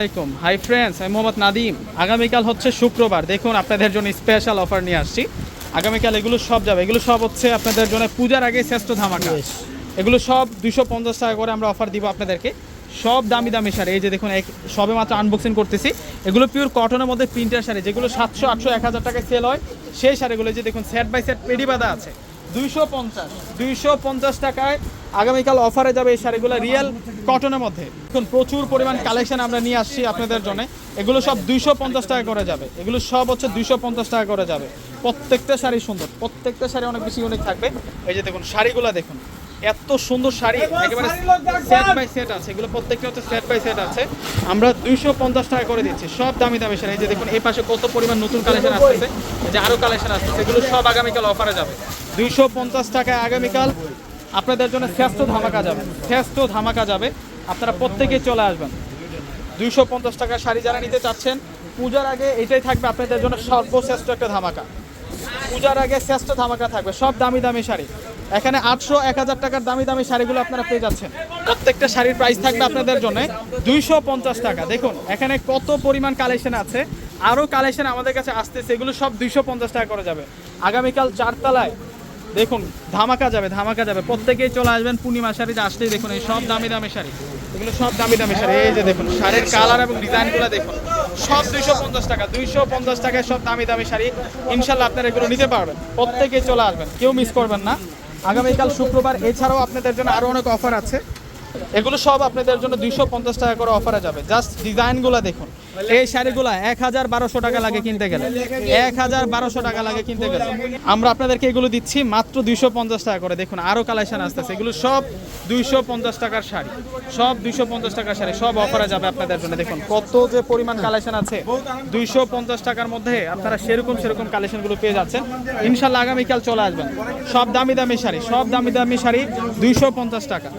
আসসালামাইকুম hi friends আমি মোহাম্মদ নাদিম আগামীকাল হচ্ছে শুক্রবার। দেখুন আপনাদের জন্য স্পেশাল অফার নিয়ে আসছি। আগামীকাল এগুলো সব যাবে। এগুলো সব হচ্ছে আপনাদের জন্য পূজার আগে শ্রেষ্ঠ ধামাকা। এগুলো সব দুশো পঞ্চাশ টাকা করে আমরা অফার দিব আপনাদেরকে। সব দামি দামি শাড়ি। এই যে দেখুন এক- সবে মাত্র আনবক্সিং করতেছি। এগুলো পিওর কটনের মধ্যে প্রিন্টার শাড়ি। যেগুলো সাতশো আটশো এক হাজার টাকায় সেল হয় সেই শাড়িগুলো যে দেখুন সেট বাই সেট পেডি বাঁধা আছে। দুইশো পঞ্চাশ। দুইশো পঞ্চাশ টাকায় আগামীকাল অফারে যাবে এই শাড়িগুলো রিয়েল কটনের মধ্যে। এখন প্রচুর পরিমাণ কালেকশন আমরা নিয়ে আসছি আপনাদের জন্য। এগুলো সব দুইশো পঞ্চাশ টাকা করে যাবে। এগুলো সব হচ্ছে দুইশো পঞ্চাশ টাকা করে যাবে। প্রত্যেকটা শাড়ি সুন্দর। প্রত্যেকটা শাড়ি অনেক বেশি ইউনিক থাকবে। এই যে দেখুন, শাড়িগুলো দেখুন। এত সুন্দর শাড়ি, একেবারে সেট বাই সেট আছে। এগুলো প্রত্যেকটা হচ্ছে সেট বাই সেট আছে। আমরা দুইশো পঞ্চাশ টাকা করে দিচ্ছি। সব দামি দামি শাড়ি। এই যে দেখুন, এই পাশে কত পরিমাণ নতুন কালেকশন আসতেছে। যে আরও কালেকশন আসতেছে। এগুলো সব আগামীকাল অফারে যাবে। দুইশো পঞ্চাশ টাকায় আগামীকাল আপনাদের জন্য শ্রেষ্ঠ ধামাকা যাবে। শ্রেষ্ঠ ধামাকা যাবে। আপনারা প্রত্যেকেই চলে আসবেন। দুইশো পঞ্চাশ টাকার শাড়ি যারা নিতে চাচ্ছেন, পূজার আগে এটাই থাকবে আপনাদের জন্য সর্বশ্রেষ্ঠ একটা ধামাকা। পূজার আগে শ্রেষ্ঠ ধামাকা থাকবে সব দামি দামি শাড়ি। এখানে আটশো এক হাজার টাকার দামি দামি শাড়িগুলো আপনারা পেয়ে যাচ্ছেন। প্রত্যেকটা শাড়ির প্রাইস থাকবে আপনাদের জন্য দুইশো পঞ্চাশ টাকা। দেখুন, এখানে কত পরিমাণ কালেকশন আছে। আরও কালেকশন আমাদের কাছে আসতেছে, এগুলো সব দুইশো পঞ্চাশ টাকা করে যাবে। আগামীকাল চারতলায় দেখুন, ধামাকা যাবে ধামাকা যাবে। প্রত্যেকেই চলে আসবেন পূর্ণিমা শাড়িতে আসলেই দেখুন, এই সব দামি দামি শাড়ি। এগুলো সব দামি দামি শাড়ি, এই যে দেখুন, শাড়ির কালার এবং ডিজাইনগুলো দেখুন। সব দুইশো পঞ্চাশ টাকা, দুইশো পঞ্চাশ টাকায় সব দামি দামি শাড়ি। ইনশাল্লাহ আপনারা এগুলো নিতে পারবেন। প্রত্যেকেই চলে আসবেন, কেউ মিস করবেন না। আগামীকাল শুক্রবার, এছাড়াও আপনাদের জন্য আরও অনেক অফার আছে। এগুলো সব আপনাদের জন্য দুইশো পঞ্চাশ টাকা করে অফারে যাবে। জাস্ট ডিজাইনগুলো দেখুন। এই শাড়িগুলো এক হাজার বারোশো টাকা লাগে কিনতে গেলে। এক হাজার বারোশো টাকা লাগে কিনতে গেলে। আমরা আপনাদেরকে এগুলো দিচ্ছি মাত্র দুইশো পঞ্চাশ টাকা করে। দেখুন আরও কালেকশন আসতেছে। এগুলো সব দুইশো পঞ্চাশ টাকার শাড়ি। সব দুইশো পঞ্চাশ টাকার শাড়ি। সব অফারে যাবে আপনাদের জন্য। দেখুন, কত যে পরিমাণ কালেকশন আছে। দুইশো পঞ্চাশ টাকার মধ্যে আপনারা সেরকম সেরকম কালেকশনগুলো পেয়ে যাচ্ছেন। ইনশাল্লাহ আগামীকাল চলে আসবেন। সব দামি দামি শাড়ি। সব দামি দামি শাড়ি দুইশো পঞ্চাশ টাকা।